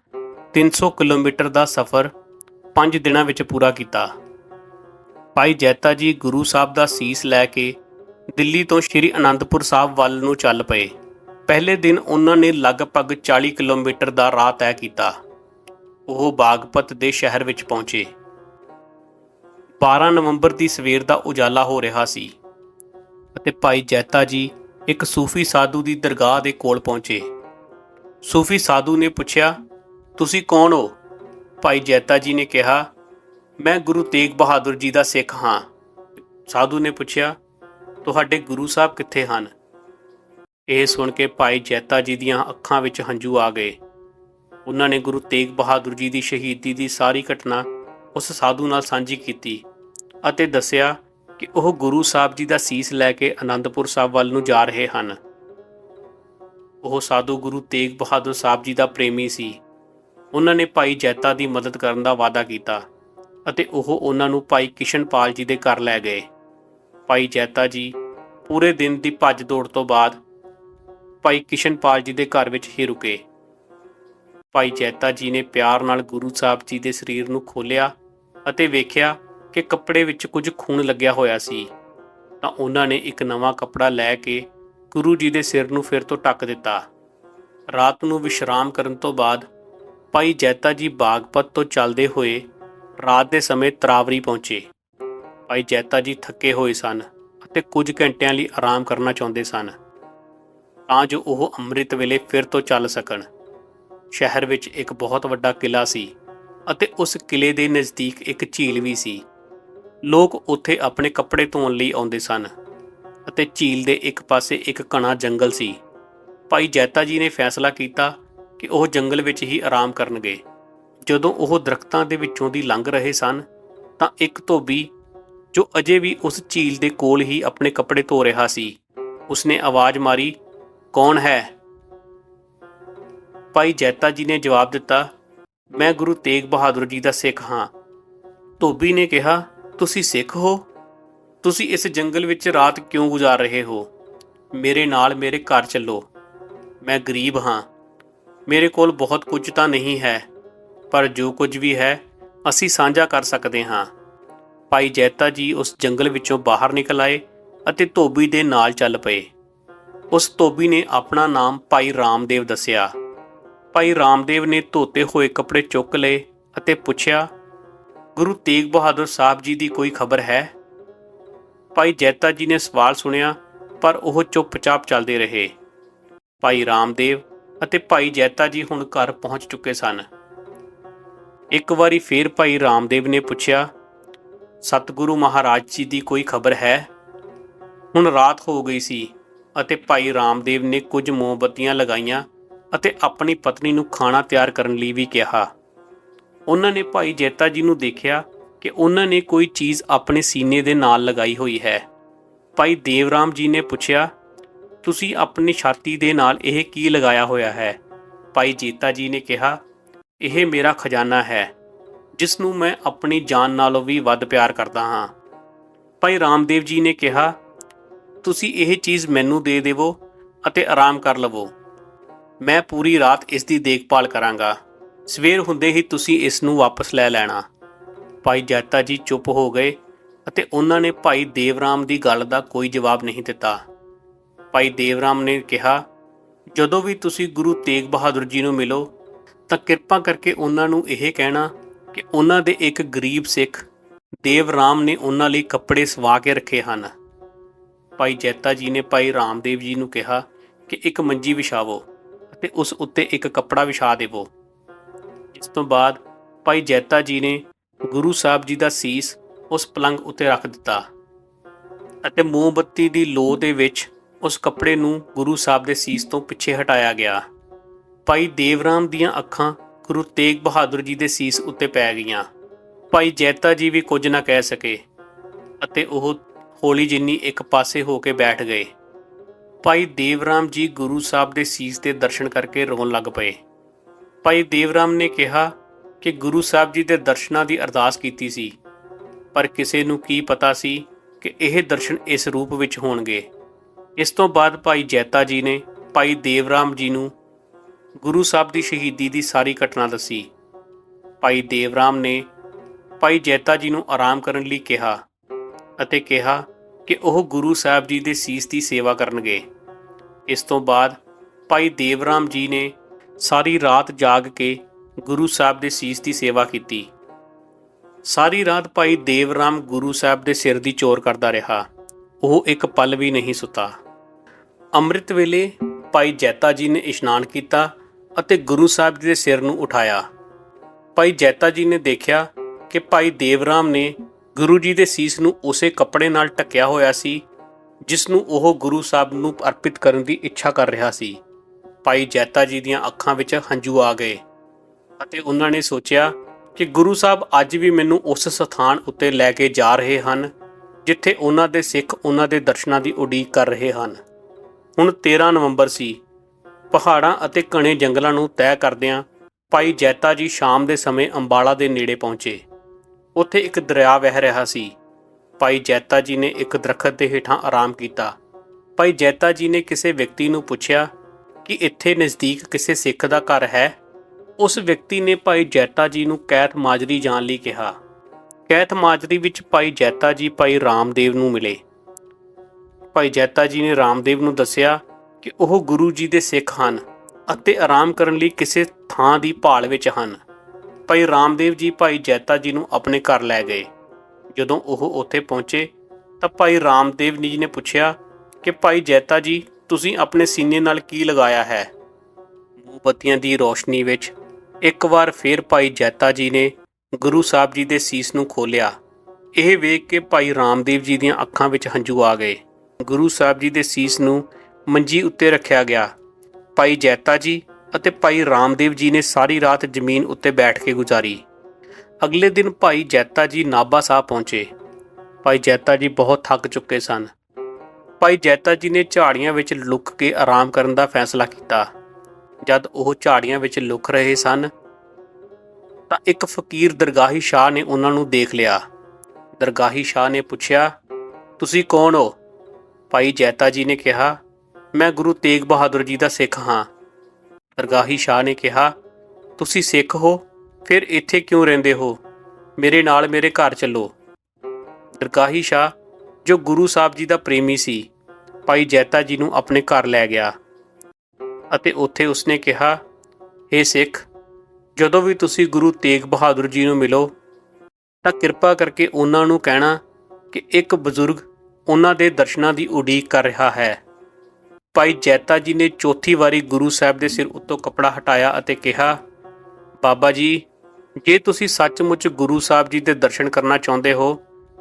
300 ਕਿਲੋਮੀਟਰ ਦਾ ਸਫ਼ਰ 5 ਦਿਨਾਂ ਵਿੱਚ ਪੂਰਾ ਕੀਤਾ। ਭਾਈ ਜੈਤਾ ਜੀ ਗੁਰੂ ਸਾਹਿਬ ਦਾ ਸੀਸ ਲੈ ਕੇ ਦਿੱਲੀ ਤੋਂ ਸ੍ਰੀ ਅਨੰਦਪੁਰ ਸਾਹਿਬ ਵੱਲ ਨੂੰ ਚੱਲ ਪਏ। ਪਹਿਲੇ ਦਿਨ ਉਹਨਾਂ ਨੇ ਲਗਭਗ 40 ਕਿਲੋਮੀਟਰ ਦਾ ਰਾਹ ਤੈਅ ਕੀਤਾ। ਉਹ ਬਾਗਪਤ ਦੇ ਸ਼ਹਿਰ ਵਿੱਚ ਪਹੁੰਚੇ। 12 ਨਵੰਬਰ ਦੀ ਸਵੇਰ ਦਾ ਉਜਾਲਾ ਹੋ ਰਿਹਾ ਸੀ ਅਤੇ ਭਾਈ ਜੈਤਾ ਜੀ ਇੱਕ ਸੂਫੀ ਸਾਧੂ ਦੀ ਦਰਗਾਹ ਦੇ ਕੋਲ ਪਹੁੰਚੇ। ਸੂਫੀ ਸਾਧੂ ਨੇ ਪੁੱਛਿਆ, ਤੁਸੀਂ ਕੌਣ ਹੋ? ਭਾਈ ਜੈਤਾ ਜੀ ਨੇ ਕਿਹਾ, ਮੈਂ ਗੁਰੂ ਤੇਗ ਬਹਾਦਰ ਜੀ ਦਾ ਸਿੱਖ ਹਾਂ। ਸਾਧੂ ਨੇ ਪੁੱਛਿਆ, ਤੁਹਾਡੇ ਗੁਰੂ ਸਾਹਿਬ ਕਿੱਥੇ ਹਨ? ਇਹ ਸੁਣ ਕੇ ਭਾਈ ਜੈਤਾ ਜੀ ਦੀਆਂ ਅੱਖਾਂ ਵਿੱਚ ਹੰਝੂ ਆ ਗਏ। ਉਹਨਾਂ ਨੇ ਗੁਰੂ ਤੇਗ ਬਹਾਦਰ ਜੀ ਦੀ ਸ਼ਹੀਦੀ ਦੀ ਸਾਰੀ ਘਟਨਾ ਉਸ ਸਾਧੂ ਨਾਲ ਸਾਂਝੀ ਕੀਤੀ ਅਤੇ ਦੱਸਿਆ ਕਿ ਉਹ ਗੁਰੂ ਸਾਹਿਬ ਜੀ ਦਾ ਸੀਸ ਲੈ ਕੇ ਆਨੰਦਪੁਰ ਸਾਹਿਬ ਵੱਲ ਨੂੰ ਜਾ ਰਹੇ ਹਨ। ਉਹ ਸਾਧੂ ਗੁਰੂ ਤੇਗ ਬਹਾਦਰ ਸਾਹਿਬ ਜੀ ਦਾ ਪ੍ਰੇਮੀ ਸੀ। ਉਹਨਾਂ ਨੇ ਭਾਈ ਜੈਤਾ ਦੀ ਮਦਦ ਕਰਨ ਦਾ ਵਾਅਦਾ ਕੀਤਾ ਅਤੇ ਉਹ ਉਹਨਾਂ ਨੂੰ ਭਾਈ ਕਿਸ਼ਨਪਾਲ ਜੀ ਦੇ ਘਰ ਲੈ ਗਏ। ਭਾਈ ਜੈਤਾ ਜੀ ਪੂਰੇ ਦਿਨ ਦੀ ਭੱਜ ਦੌੜ ਤੋਂ ਬਾਅਦ ਭਾਈ ਕਿਸ਼ਨਪਾਲ ਜੀ ਦੇ ਘਰ ਵਿੱਚ ਹੀ ਰੁਕੇ। ਭਾਈ ਜੈਤਾ ਜੀ ਨੇ ਪਿਆਰ ਨਾਲ ਗੁਰੂ ਸਾਹਿਬ ਜੀ ਦੇ ਸਰੀਰ ਨੂੰ ਖੋਲ੍ਹਿਆ ਅਤੇ ਵੇਖਿਆ ਕਿ ਕੱਪੜੇ ਵਿੱਚ ਕੁਝ ਖੂਨ ਲੱਗਿਆ ਹੋਇਆ ਸੀ। ਤਾਂ ਉਹਨਾਂ ਨੇ ਇੱਕ ਨਵਾਂ ਕੱਪੜਾ ਲੈ ਕੇ ਗੁਰੂ ਜੀ ਦੇ ਸਿਰ ਨੂੰ ਫਿਰ ਤੋਂ ਟੱਕ ਦਿੱਤਾ। ਰਾਤ ਨੂੰ ਵਿਸ਼ਰਾਮ ਕਰਨ ਤੋਂ ਬਾਅਦ ਭਾਈ ਜੈਤਾ ਜੀ ਬਾਗਪਤ ਤੋਂ ਚੱਲਦੇ ਹੋਏ ਰਾਤ ਦੇ ਸਮੇਂ ਤਰਾਵਰੀ ਪਹੁੰਚੇ। ਭਾਈ ਜੈਤਾ ਜੀ ਥੱਕੇ ਹੋਏ ਸਨ ਅਤੇ ਕੁਝ ਘੰਟਿਆਂ ਲਈ ਆਰਾਮ ਕਰਨਾ ਚਾਹੁੰਦੇ ਸਨ। ਤਾਂ ਜੋ ਉਹ ਅੰਮ੍ਰਿਤ ਵੇਲੇ ਫਿਰ ਤੋਂ ਚੱਲ ਸਕਣ। ਸ਼ਹਿਰ ਵਿੱਚ ਇੱਕ ਬਹੁਤ ਵੱਡਾ ਕਿਲਾ ਸੀ। ਅਤੇ ਉਸ ਕਿਲੇ ਦੇ ਨਜ਼ਦੀਕ ਇੱਕ ਝੀਲ ਵੀ ਸੀ। ਲੋਕ ਉੱਥੇ ਆਪਣੇ ਕੱਪੜੇ ਧੋਣ ਲਈ ਆਉਂਦੇ ਸਨ ਅਤੇ ਝੀਲ ਦੇ ਇੱਕ ਪਾਸੇ ਇੱਕ ਘਣਾ ਜੰਗਲ ਸੀ। ਭਾਈ ਜੈਤਾ ਜੀ ਨੇ ਫੈਸਲਾ ਕੀਤਾ ਕਿ ਉਹ ਜੰਗਲ ਵਿੱਚ ਹੀ ਆਰਾਮ ਕਰਨਗੇ। ਜਦੋਂ ਉਹ ਦਰਖਤਾਂ ਦੇ ਵਿੱਚੋਂ ਦੀ ਲੰਘ ਰਹੇ ਸਨ, ਤਾਂ ਇੱਕ ਧੋਬੀ, ਜੋ ਅਜੇ ਵੀ ਉਸ ਝੀਲ ਦੇ ਕੋਲ ਹੀ ਆਪਣੇ ਕੱਪੜੇ ਧੋ ਰਿਹਾ ਸੀ, ਉਸਨੇ ਆਵਾਜ਼ ਮਾਰੀ, ਕੌਣ ਹੈ? ਭਾਈ ਜੈਤਾ ਜੀ ਨੇ ਜਵਾਬ ਦਿੱਤਾ ਮੈਂ ਗੁਰੂ ਤੇਗ ਬਹਾਦਰ ਜੀ ਦਾ ਸਿੱਖ ਹਾਂ। ਧੋਬੀ ਨੇ ਕਿਹਾ, ਤੁਸੀਂ ਸਿੱਖ ਹੋ? ਤੁਸੀਂ ਇਸ ਜੰਗਲ ਵਿੱਚ ਰਾਤ ਕਿਉਂ ਗੁਜ਼ਾਰ ਰਹੇ ਹੋ? ਮੇਰੇ ਨਾਲ ਮੇਰੇ ਘਰ ਚੱਲੋ। ਮੈਂ ਗਰੀਬ ਹਾਂ। ਮੇਰੇ ਕੋਲ ਬਹੁਤ ਕੁਝ ਤਾਂ ਨਹੀਂ ਹੈ, ਪਰ ਜੋ ਕੁਝ ਵੀ ਹੈ, ਅਸੀਂ ਸਾਂਝਾ ਕਰ ਸਕਦੇ ਹਾਂ। ਭਾਈ ਜੈਤਾ ਜੀ ਉਸ ਜੰਗਲ ਵਿੱਚੋਂ ਬਾਹਰ ਨਿਕਲ ਆਏ ਅਤੇ ਧੋਬੀ ਦੇ ਨਾਲ ਚੱਲ ਪਏ। ਉਸ ਧੋਬੀ ਨੇ ਆਪਣਾ ਨਾਮ ਭਾਈ ਰਾਮਦੇਵ ਦੱਸਿਆ। ਭਾਈ ਰਾਮਦੇਵ ਨੇ ਧੋਤੇ ਹੋਏ ਕੱਪੜੇ ਚੁੱਕ ਲਏ ਅਤੇ ਪੁੱਛਿਆ, ਗੁਰੂ ਤੇਗ ਬਹਾਦਰ ਸਾਹਿਬ ਜੀ ਦੀ ਕੋਈ ਖਬਰ ਹੈ? ਭਾਈ ਜੈਤਾ ਜੀ ਨੇ ਸਵਾਲ ਸੁਣਿਆ, ਪਰ ਉਹ ਚੁੱਪਚਾਪ ਚੱਲਦੇ ਰਹੇ। ਭਾਈ ਰਾਮਦੇਵ ਅਤੇ ਭਾਈ ਜੈਤਾ ਜੀ ਹੁਣ ਘਰ ਪਹੁੰਚ ਚੁੱਕੇ ਸਨ। ਇੱਕ ਵਾਰੀ ਫੇਰ ਭਾਈ ਰਾਮਦੇਵ ਨੇ ਪੁੱਛਿਆ, ਸਤਿਗੁਰੂ ਮਹਾਰਾਜ ਜੀ ਦੀ ਕੋਈ ਖਬਰ ਹੈ? ਹੁਣ ਰਾਤ ਹੋ ਗਈ ਸੀ ਅਤੇ ਭਾਈ ਰਾਮਦੇਵ ਨੇ ਕੁਝ ਮੋਮਬੱਤੀਆਂ ਲਗਾਈਆਂ ਅਤੇ ਆਪਣੀ ਪਤਨੀ ਨੂੰ ਖਾਣਾ ਤਿਆਰ ਕਰਨ ਲਈ ਵੀ ਕਿਹਾ। ਉਹਨਾਂ ਨੇ ਭਾਈ ਜੇਤਾ ਜੀ ਨੂੰ ਦੇਖਿਆ ਕਿ ਉਹਨਾਂ ਨੇ ਕੋਈ ਚੀਜ਼ ਆਪਣੇ ਸੀਨੇ ਦੇ ਨਾਲ ਲਗਾਈ ਹੋਈ ਹੈ। ਭਾਈ ਦੇਵਰਾਮ ਜੀ ਨੇ ਪੁੱਛਿਆ, ਤੁਸੀਂ ਆਪਣੀ ਛਾਤੀ ਦੇ ਨਾਲ ਇਹ ਕੀ ਲਗਾਇਆ ਹੋਇਆ ਹੈ? ਭਾਈ ਜੀਤਾ ਜੀ ਨੇ ਕਿਹਾ, ਇਹ ਮੇਰਾ ਖਜ਼ਾਨਾ ਹੈ, ਜਿਸ ਨੂੰ ਮੈਂ ਆਪਣੀ ਜਾਨ ਨਾਲੋਂ ਵੀ ਵੱਧ ਪਿਆਰ ਕਰਦਾ ਹਾਂ। ਭਾਈ ਰਾਮਦੇਵ ਜੀ ਨੇ ਕਿਹਾ, ਤੁਸੀਂ ਇਹ ਚੀਜ਼ ਮੈਨੂੰ ਦੇ ਦੇਵੋ ਅਤੇ ਆਰਾਮ ਕਰ ਲਵੋ। ਮੈਂ ਪੂਰੀ ਰਾਤ ਇਸ ਦੀ ਦੇਖਭਾਲ ਕਰਾਂਗਾ। ਸਵੇਰ ਹੁੰਦੇ ਹੀ ਤੁਸੀਂ ਇਸ ਨੂੰ ਵਾਪਸ ਲੈ ਲੈਣਾ। ਭਾਈ ਜੈਤਾ ਜੀ ਚੁੱਪ ਹੋ ਗਏ ਅਤੇ ਉਹਨਾਂ ਨੇ ਭਾਈ ਦੇਵਰਾਮ ਦੀ ਗੱਲ ਦਾ ਕੋਈ ਜਵਾਬ ਨਹੀਂ ਦਿੱਤਾ। ਭਾਈ ਦੇਵਰਾਮ ਨੇ ਕਿਹਾ, ਜਦੋਂ ਵੀ ਤੁਸੀਂ ਗੁਰੂ ਤੇਗ ਬਹਾਦਰ ਜੀ ਨੂੰ ਮਿਲੋ, ਤਾਂ ਕਿਰਪਾ ਕਰਕੇ ਉਹਨਾਂ ਨੂੰ ਇਹ ਕਹਿਣਾ ਕਿ ਉਹਨਾਂ ਦੇ ਇੱਕ ਗਰੀਬ ਸਿੱਖ ਦੇਵਰਾਮ ਨੇ ਉਹਨਾਂ ਲਈ ਕੱਪੜੇ ਸਵਾ ਕੇ ਰੱਖੇ ਹਨ। ਭਾਈ ਜੈਤਾ ਜੀ ਨੇ ਭਾਈ ਰਾਮਦੇਵ ਜੀ ਨੂੰ ਕਿਹਾ ਕਿ ਇੱਕ ਮੰਜੀ ਵਿਛਾਵੋ। ਅਤੇ ਉਸ ਉੱਤੇ ਇੱਕ ਕੱਪੜਾ ਵਿਛਾ ਦੇਵੋ। ਇਸ ਤੋਂ ਬਾਅਦ ਭਾਈ ਜੈਤਾ ਜੀ ਨੇ ਗੁਰੂ ਸਾਹਿਬ ਜੀ ਦਾ ਸੀਸ ਉਸ ਪਲੰਗ ਉੱਤੇ ਰੱਖ ਦਿੱਤਾ ਅਤੇ ਮੋਮਬੱਤੀ ਦੀ ਲੋ ਦੇ ਵਿੱਚ ਉਸ ਕੱਪੜੇ ਨੂੰ ਗੁਰੂ ਸਾਹਿਬ ਦੇ ਸੀਸ ਤੋਂ ਪਿੱਛੇ ਹਟਾਇਆ ਗਿਆ। ਭਾਈ ਦੇਵਰਾਮ ਦੀਆਂ ਅੱਖਾਂ ਗੁਰੂ ਤੇਗ ਬਹਾਦਰ ਜੀ ਦੇ ਸੀਸ ਉੱਤੇ ਪੈ ਗਈਆਂ। ਭਾਈ ਜੈਤਾ ਜੀ ਵੀ ਕੁਝ ਨਾ ਕਹਿ ਸਕੇ ਅਤੇ ਉਹ ਹੋਲੀ ਜਿੰਨੀ ਇੱਕ ਪਾਸੇ ਹੋ ਕੇ ਬੈਠ ਗਏ। ਭਾਈ ਦੇਵਰਾਮ ਜੀ ਗੁਰੂ ਸਾਹਿਬ ਦੇ ਸੀਸ ਦੇ ਦਰਸ਼ਨ ਕਰਕੇ ਰੋਣ ਲੱਗ ਪਏ। ਭਾਈ ਦੇਵਰਾਮ ਨੇ ਕਿਹਾ ਕਿ ਗੁਰੂ ਸਾਹਿਬ ਜੀ ਦੇ ਦਰਸ਼ਨਾਂ ਦੀ ਅਰਦਾਸ ਕੀਤੀ ਸੀ, ਪਰ ਕਿਸੇ ਨੂੰ ਕੀ ਪਤਾ ਸੀ ਕਿ ਇਹ ਦਰਸ਼ਨ ਇਸ ਰੂਪ ਵਿੱਚ ਹੋਣਗੇ। ਇਸ ਤੋਂ ਬਾਅਦ ਭਾਈ ਜੈਤਾ ਜੀ ਨੇ ਭਾਈ ਦੇਵਰਾਮ ਜੀ ਨੂੰ ਗੁਰੂ ਸਾਹਿਬ ਦੀ ਸ਼ਹੀਦੀ ਦੀ ਸਾਰੀ ਘਟਨਾ ਦੱਸੀ। ਭਾਈ ਦੇਵਰਾਮ ਨੇ ਭਾਈ ਜੈਤਾ ਜੀ ਨੂੰ ਆਰਾਮ ਕਰਨ ਲਈ ਕਿਹਾ ਅਤੇ ਕਿਹਾ ਕਿ ਉਹ ਗੁਰੂ ਸਾਹਿਬ ਜੀ ਦੇ ਸੀਸ ਦੀ ਸੇਵਾ ਕਰਨਗੇ। ਇਸ ਤੋਂ ਬਾਅਦ ਭਾਈ ਦੇਵਰਾਮ ਜੀ ਨੇ ਸਾਰੀ ਰਾਤ ਜਾਗ ਕੇ ਗੁਰੂ ਸਾਹਿਬ ਦੇ ਸੀਸ ਦੀ ਸੇਵਾ ਕੀਤੀ। ਸਾਰੀ ਰਾਤ ਭਾਈ ਦੇਵਰਾਮ ਗੁਰੂ ਸਾਹਿਬ ਦੇ ਸਿਰ ਦੀ ਚੋਰ ਕਰਦਾ ਰਿਹਾ। ਉਹ ਇੱਕ ਪਲ ਵੀ ਨਹੀਂ ਸੁੱਤਾ। ਅੰਮ੍ਰਿਤ ਵੇਲੇ ਭਾਈ ਜੈਤਾ ਜੀ ਨੇ ਇਸ਼ਨਾਨ ਕੀਤਾ ਅਤੇ ਗੁਰੂ ਸਾਹਿਬ ਜੀ ਦੇ ਸਿਰ ਨੂੰ ਉਠਾਇਆ। ਭਾਈ ਜੈਤਾ ਜੀ ਨੇ ਦੇਖਿਆ ਕਿ ਭਾਈ ਦੇਵਰਾਮ ਨੇ ਗੁਰੂ ਜੀ ਦੇ ਸੀਸ ਨੂੰ ਉਸੇ ਕੱਪੜੇ ਨਾਲ ਢੱਕਿਆ ਹੋਇਆ ਸੀ ਜਿਸ ਨੂੰ ਉਹ ਗੁਰੂ ਸਾਹਿਬ ਨੂੰ ਅਰਪਿਤ ਕਰਨ ਦੀ ਇੱਛਾ ਕਰ ਰਿਹਾ ਸੀ। ਭਾਈ ਜੈਤਾ ਜੀ ਦੀਆਂ ਅੱਖਾਂ ਵਿੱਚ ਹੰਝੂ ਆ ਗਏ ਅਤੇ ਉਹਨਾਂ ਨੇ ਸੋਚਿਆ ਕਿ ਗੁਰੂ ਸਾਹਿਬ ਅੱਜ ਵੀ ਮੈਨੂੰ ਉਸ ਸਥਾਨ ਉੱਤੇ ਲੈ ਕੇ ਜਾ ਰਹੇ ਹਨ, ਜਿੱਥੇ ਉਹਨਾਂ ਦੇ ਸਿੱਖ ਉਹਨਾਂ ਦੇ ਦਰਸ਼ਨਾਂ ਦੀ ਉਡੀਕ ਕਰ ਰਹੇ ਹਨ। ਹੁਣ 13 ਨਵੰਬਰ ਸੀ। ਪਹਾੜਾਂ ਅਤੇ ਘਣੇ ਜੰਗਲਾਂ ਨੂੰ ਤੈਅ ਕਰਦਿਆਂ ਭਾਈ ਜੈਤਾ ਜੀ ਸ਼ਾਮ ਦੇ ਸਮੇਂ ਅੰਬਾਲਾ ਦੇ ਨੇੜੇ ਪਹੁੰਚੇ। ਉੱਥੇ ਇੱਕ ਦਰਿਆ ਵਹਿ ਰਿਹਾ ਸੀ। ਭਾਈ ਜੈਤਾ ਜੀ ਨੇ ਇੱਕ ਦਰਖਤ ਦੇ ਹੇਠਾਂ ਆਰਾਮ ਕੀਤਾ। ਭਾਈ ਜੈਤਾ ਜੀ ਨੇ ਕਿਸੇ ਵਿਅਕਤੀ ਨੂੰ ਪੁੱਛਿਆ ਕਿ ਇੱਥੇ ਨਜ਼ਦੀਕ ਕਿਸੇ ਸਿੱਖ ਦਾ ਘਰ ਹੈ? ਉਸ ਵਿਅਕਤੀ ਨੇ ਭਾਈ ਜੈਤਾ ਜੀ ਨੂੰ ਕੈਥ ਮਾਜਰੀ ਜਾਣ ਲਈ ਕਿਹਾ। ਕੈਥ ਮਾਜਰੀ ਵਿੱਚ ਭਾਈ ਜੈਤਾ ਜੀ, ਭਾਈ ਰਾਮਦੇਵ ਨੂੰ ਮਿਲੇ। ਭਾਈ ਜੈਤਾ ਜੀ ਨੇ ਰਾਮਦੇਵ ਨੂੰ ਦੱਸਿਆ ਕਿ ਉਹ ਗੁਰੂ ਜੀ ਦੇ ਸਿੱਖ ਹਨ ਅਤੇ ਆਰਾਮ ਕਰਨ ਲਈ ਕਿਸੇ ਥਾਂ ਦੀ ਭਾਲ ਵਿੱਚ ਹਨ। ਭਾਈ ਰਾਮਦੇਵ ਜੀ ਭਾਈ ਜੈਤਾ ਜੀ ਨੂੰ ਆਪਣੇ ਘਰ ਲੈ ਗਏ। ਜਦੋਂ ਉਹ ਉੱਥੇ ਪਹੁੰਚੇ ਤਾਂ ਭਾਈ ਰਾਮਦੇਵ ਜੀ ਨੇ ਪੁੱਛਿਆ ਕਿ ਭਾਈ ਜੈਤਾ ਜੀ, ਤੁਸੀਂ ਆਪਣੇ ਸੀਨੇ ਨਾਲ ਕੀ ਲਗਾਇਆ ਹੈ? ਮੋਮਬੱਤੀਆਂ ਦੀ ਰੋਸ਼ਨੀ ਵਿੱਚ ਇੱਕ ਵਾਰ ਫੇਰ ਭਾਈ ਜੈਤਾ ਜੀ ਨੇ ਗੁਰੂ ਸਾਹਿਬ ਜੀ ਦੇ ਸੀਸ ਨੂੰ ਖੋਲਿਆ ਇਹ ਵੇਖ ਕੇ ਭਾਈ ਰਾਮਦੇਵ ਜੀ ਦੀਆਂ ਅੱਖਾਂ ਵਿੱਚ ਹੰਝੂ ਆ ਗਏ। ਗੁਰੂ ਸਾਹਿਬ ਜੀ ਦੇ ਸੀਸ ਨੂੰ ਮੰਜੀ ਉੱਤੇ ਰੱਖਿਆ ਗਿਆ। ਭਾਈ ਜੈਤਾ ਜੀ ਅਤੇ ਭਾਈ ਰਾਮਦੇਵ ਜੀ ਨੇ ਸਾਰੀ ਰਾਤ ਜ਼ਮੀਨ ਉੱਤੇ ਬੈਠ ਕੇ ਗੁਜ਼ਾਰੀ। ਅਗਲੇ ਦਿਨ ਭਾਈ ਜੈਤਾ ਜੀ ਨਾਭਾ ਸਾਹਿਬ ਪਹੁੰਚੇ। ਭਾਈ ਜੈਤਾ ਜੀ ਬਹੁਤ ਥੱਕ ਚੁੱਕੇ ਸਨ। ਭਾਈ ਜੈਤਾ ਜੀ ਨੇ ਝਾੜੀਆਂ ਵਿੱਚ ਲੁਕ ਕੇ ਆਰਾਮ ਕਰਨ ਦਾ ਫੈਸਲਾ ਕੀਤਾ। ਜਦ ਉਹ ਝਾੜੀਆਂ ਵਿੱਚ ਲੁਕ ਰਹੇ ਸਨ, ਤਾਂ ਇੱਕ ਫਕੀਰ ਦਰਗਾਹੀ ਸ਼ਾਹ ਨੇ ਉਹਨਾਂ ਨੂੰ ਦੇਖ ਲਿਆ। ਦਰਗਾਹੀ ਸ਼ਾਹ ਨੇ ਪੁੱਛਿਆ, ਤੁਸੀਂ ਕੌਣ ਹੋ? ਭਾਈ ਜੈਤਾ ਜੀ ਨੇ ਕਿਹਾ, ਮੈਂ ਗੁਰੂ ਤੇਗ ਬਹਾਦਰ ਜੀ ਦਾ ਸਿੱਖ ਹਾਂ। ਦਰਗਾਹੀ ਸ਼ਾਹ ਨੇ ਕਿਹਾ, ਤੁਸੀਂ ਸਿੱਖ ਹੋ? ਫਿਰ ਇੱਥੇ ਕਿਉਂ ਰਹਿੰਦੇ ਹੋ? ਮੇਰੇ ਨਾਲ ਮੇਰੇ ਘਰ ਚੱਲੋ। ਦਰਗਾਹੀ ਸ਼ਾਹ, ਜੋ ਗੁਰੂ ਸਾਹਿਬ ਜੀ ਦਾ ਪ੍ਰੇਮੀ ਸੀ, ਭਾਈ ਜੈਤਾ ਜੀ ਨੂੰ ਆਪਣੇ ਘਰ ਲੈ ਗਿਆ। ਅਤੇ ਉੱਥੇ ਉਸਨੇ ਕਿਹਾ हे ਸਿੱਖ, ਜਦੋਂ ਵੀ ਤੁਸੀਂ ਗੁਰੂ ਤੇਗ ਬਹਾਦਰ ਜੀ ਨੂੰ ਮਿਲੋ, ਤਾਂ ਕਿਰਪਾ ਕਰਕੇ ਉਹਨਾਂ ਨੂੰ ਕਹਿਣਾ ਕਿ ਇੱਕ ਬਜ਼ੁਰਗ ਉਹਨਾਂ ਦੇ ਦਰਸ਼ਨਾਂ ਦੀ ਉਡੀਕ ਕਰ ਰਿਹਾ ਹੈ। ਭਾਈ ਜੈਤਾ ਜੀ ਨੇ ਚੌਥੀ ਵਾਰੀ ਗੁਰੂ ਸਾਹਿਬ ਦੇ ਸਿਰ ਉੱਤੋਂ ਕਪੜਾ ਹਟਾਇਆ ਅਤੇ ਕਿਹਾ, ਬਾਬਾ ਜੀ ਜੇ ਤੁਸੀਂ ਸੱਚਮੁੱਚ ਗੁਰੂ ਸਾਹਿਬ ਜੀ ਦੇ ਦਰਸ਼ਨ ਕਰਨਾ ਚਾਹੁੰਦੇ ਹੋ,